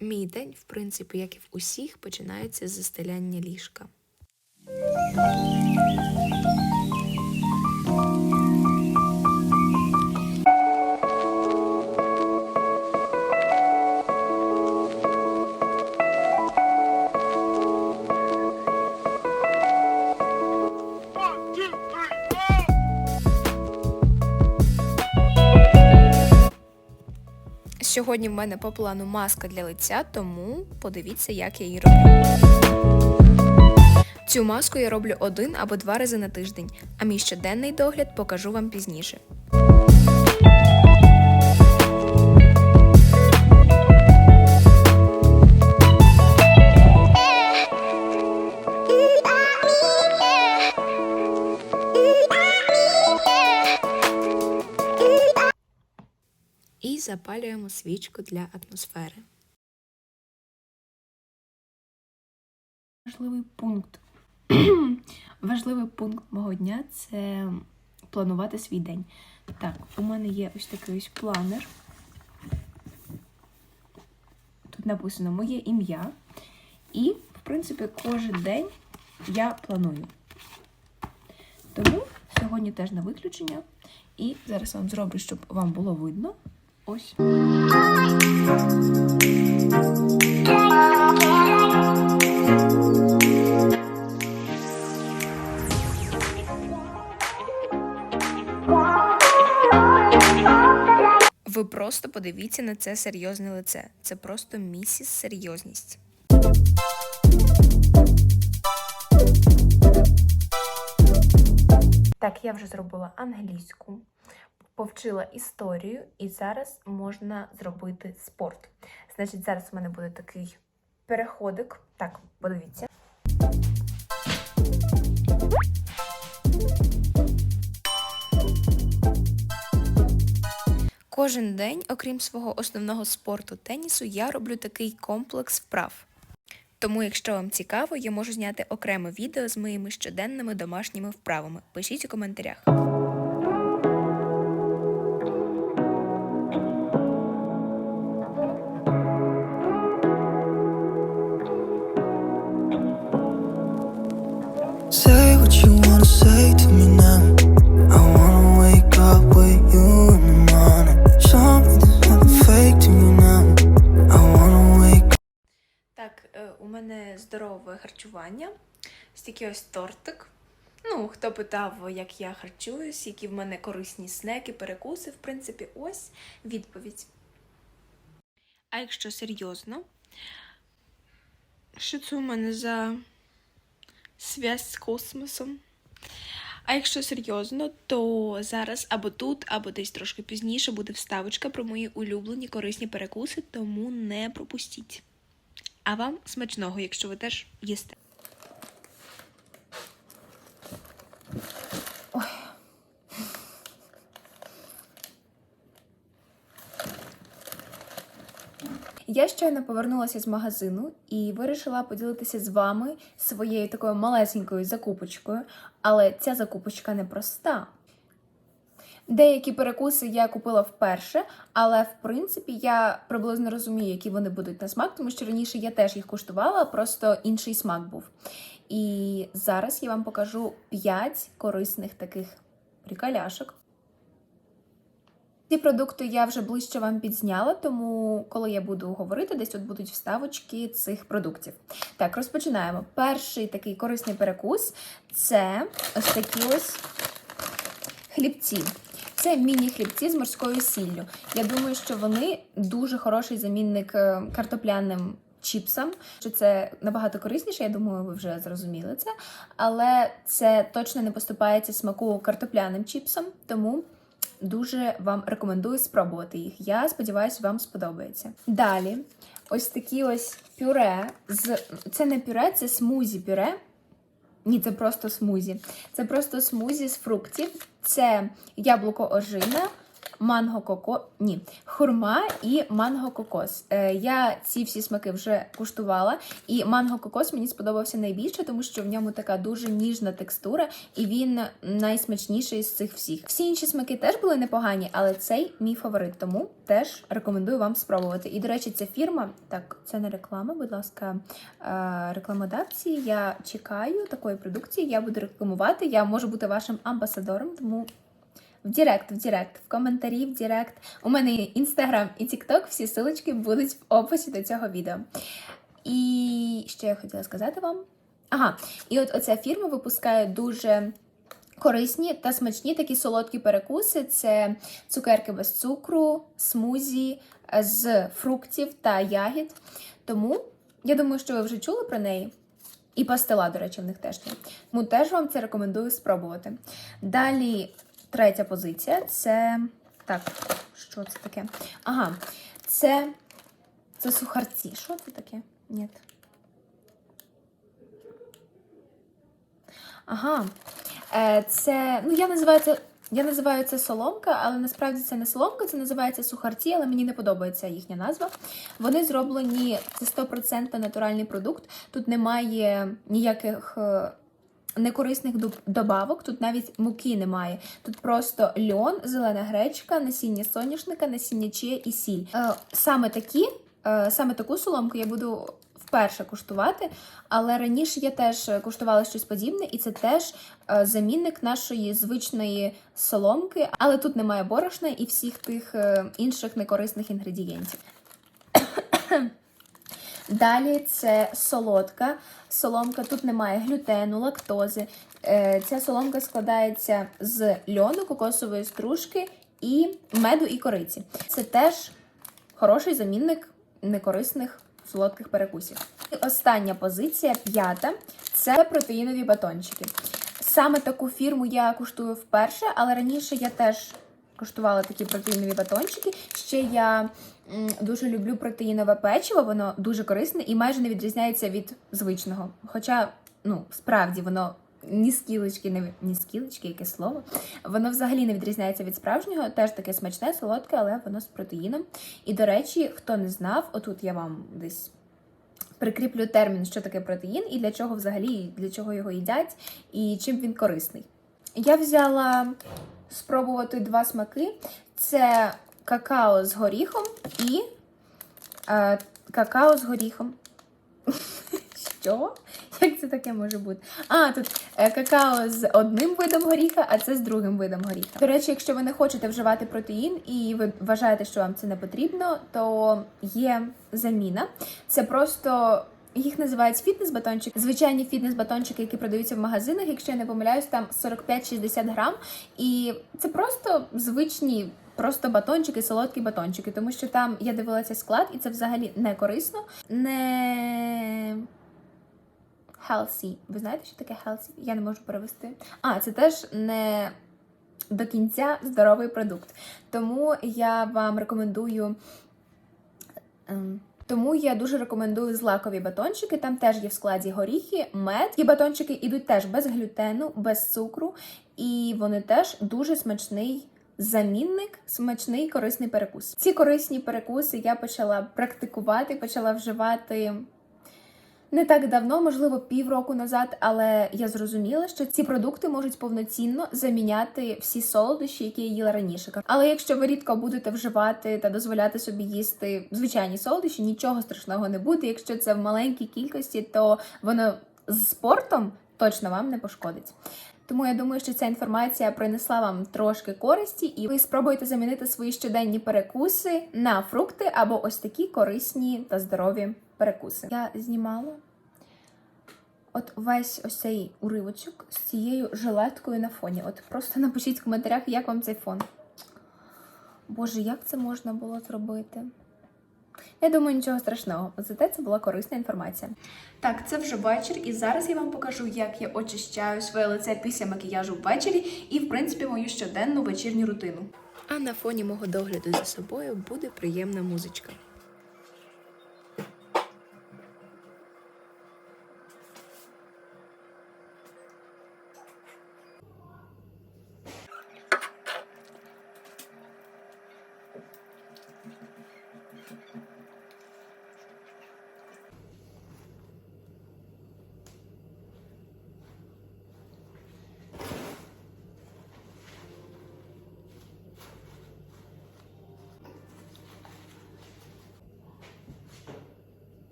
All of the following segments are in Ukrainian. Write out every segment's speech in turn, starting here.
Мій день, в принципі, як і в усіх, починається з застеляння ліжка. Сьогодні в мене по плану маска для лиця, тому подивіться, як я її роблю. Цю маску я роблю один або два рази на тиждень, а мій щоденний догляд покажу вам пізніше. І запалюємо свічку для атмосфери. Важливий пункт. Важливий пункт мого дня це планувати свій день. Так, у мене є ось такий ось планер. Тут написано моє ім'я. І, в принципі, кожен день я планую. Тому сьогодні теж на виключення. І зараз вам зроблю, щоб вам було видно. Ось. Ви просто подивіться на це серйозне лице. Це просто місіс серйозність. Так, я вже зробила англійську, повчила історію, і зараз можна зробити спорт. Значить, зараз у мене буде такий переходик. Так, подивіться. Кожен день, окрім свого основного спорту тенісу, я роблю такий комплекс вправ. Тому, якщо вам цікаво, я можу зняти окреме відео з моїми щоденними домашніми вправами. Пишіть у коментарях. Мене здорове харчування. Стільки ось тортик. Ну, хто питав, як я харчуюсь, які в мене корисні снеки, перекуси, в принципі, ось відповідь. А якщо серйозно, що це у мене за зв'язь з космосом? А якщо серйозно, то зараз або тут, або десь трошки пізніше буде вставочка про мої улюблені корисні перекуси, тому не пропустіть. А вам смачного, якщо ви теж їсте. Я щойно повернулася з магазину і вирішила поділитися з вами своєю такою малесенькою закупочкою, але ця закупочка не проста. Деякі перекуси я купила вперше, але в принципі я приблизно розумію, які вони будуть на смак, тому що раніше я теж їх куштувала, просто інший смак був. І зараз я вам покажу 5 корисних таких приколяшок. Ці продукти я вже ближче вам підзняла, тому коли я буду говорити, десь тут будуть вставочки цих продуктів. Так, розпочинаємо. Перший такий корисний перекус це ось такі ось хлібці. Це міні-хлібці з морською сіллю. Я думаю, що вони дуже хороший замінник е, картопляним чіпсам. Що це набагато корисніше, я думаю, ви вже зрозуміли це. Але це точно не поступається смаку картопляним чіпсам, тому дуже вам рекомендую спробувати їх. Я сподіваюся, вам сподобається. Далі, ось такі ось пюре з це не пюре, це смузі пюре. Ні, це просто смузі. Це просто смузі з фруктів. Це яблуко ожина, манго коко. Ні, хурма і манго кокос. Е, я ці всі смаки вже куштувала, і манго кокос мені сподобався найбільше, тому що в ньому така дуже ніжна текстура, і він найсмачніший з цих всіх. Всі інші смаки теж були непогані, але цей мій фаворит, тому теж рекомендую вам спробувати. І, до речі, ця фірма, так, це не реклама, будь ласка, е, рекламодавці. Я чекаю такої продукції, я буду рекламувати. Я можу бути вашим амбасадором, тому. В Директ, в Директ, в коментарі, в Директ. У мене є інстаграм і Тікток, всі силочки будуть в описі до цього відео. І що я хотіла сказати вам? Ага, і от оця фірма випускає дуже корисні та смачні такі солодкі перекуси. Це цукерки без цукру, смузі е, з фруктів та ягід. Тому я думаю, що ви вже чули про неї. І пастила, до речі, в них теж є. Тому теж вам це рекомендую спробувати. Далі, третя позиція це. Так, що це таке? Ага, це. Це сухарці. Що це таке? Ні. Ага. Е, Це. Ну, я називаю це. Я називаю це соломка, але насправді це не соломка, це називається сухарці, але мені не подобається їхня назва. Вони зроблені, це 100% натуральний продукт. Тут немає ніяких е, некорисних добавок, тут навіть муки немає. Тут просто льон, зелена гречка, насіння соняшника, насіння чия і сіль. Е, Саме такі, е, саме таку соломку я буду вперше куштувати, але раніше я теж куштувала щось подібне, і це теж е, замінник нашої звичної соломки, але тут немає борошна і всіх тих інших некорисних інгредієнтів. Далі це солодка соломка. Тут немає глютену, лактози. Е, Ця соломка складається з льону, кокосової стружки і меду і кориці. Це теж хороший замінник некорисних солодких перекусів. І остання позиція, п'ята, це протеїнові батончики. Саме таку фірму я куштую вперше, але раніше я теж куштувала такі протеїнові батончики. Ще я дуже люблю протеїнове печиво, воно дуже корисне і майже не відрізняється від звичного. Хоча, ну, справді, воно ні скілечки, не ні скілечки, яке слово. Воно взагалі не відрізняється від справжнього, теж таке смачне, солодке, але воно з протеїном. І, до речі, хто не знав, отут я вам десь прикріплю термін, що таке протеїн, і для чого взагалі, для чого його їдять, і чим він корисний. Я взяла спробувати два смаки: це какао з горіхом і е, какао з горіхом. Що? Як це таке може бути? А, тут е, какао з одним видом горіха, а це з другим видом горіха. До речі, якщо ви не хочете вживати протеїн і ви вважаєте, що вам це не потрібно, то є заміна. Це просто. Їх називають фітнес-батончик. Звичайні фітнес-батончики, які продаються в магазинах, якщо я не помиляюсь, там 45-60 грам. І це просто звичні, просто батончики, солодкі батончики, тому що там я дивилася склад, і це взагалі не корисно, не healthy. Ви знаєте, що таке healthy? Я не можу перевести. А, це теж не до кінця здоровий продукт. Тому я вам рекомендую. Тому я дуже рекомендую злакові батончики. Там теж є в складі горіхи, мед. Ті батончики йдуть теж без глютену, без цукру, і вони теж дуже смачний замінник, смачний корисний перекус. Ці корисні перекуси я почала практикувати, почала вживати не так давно, можливо, півроку назад, але я зрозуміла, що ці продукти можуть повноцінно заміняти всі солодощі, які я їла раніше. Але якщо ви рідко будете вживати та дозволяти собі їсти звичайні солодощі, нічого страшного не буде. Якщо це в маленькій кількості, то воно з спортом точно вам не пошкодить. Тому я думаю, що ця інформація принесла вам трошки користі, і ви спробуєте замінити свої щоденні перекуси на фрукти або ось такі корисні та здорові перекуси. Я знімала от весь ось цей уривочок з цією жилеткою на фоні. От просто напишіть в коментарях, як вам цей фон. Боже, як це можна було зробити? Я думаю, нічого страшного. Зате це була корисна інформація. Так, це вже вечір, і зараз я вам покажу, як я очищаю своє лице після макіяжу ввечері і, в принципі, мою щоденну вечірню рутину. А на фоні мого догляду за собою буде приємна музичка.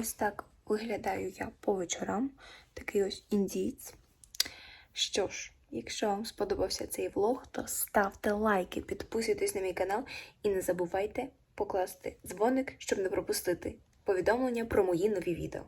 Ось так виглядаю я по вечорам. Такий ось індієць. Що ж, якщо вам сподобався цей влог, то ставте лайки, підписуйтесь на мій канал і не забувайте покласти дзвоник, щоб не пропустити повідомлення про мої нові відео.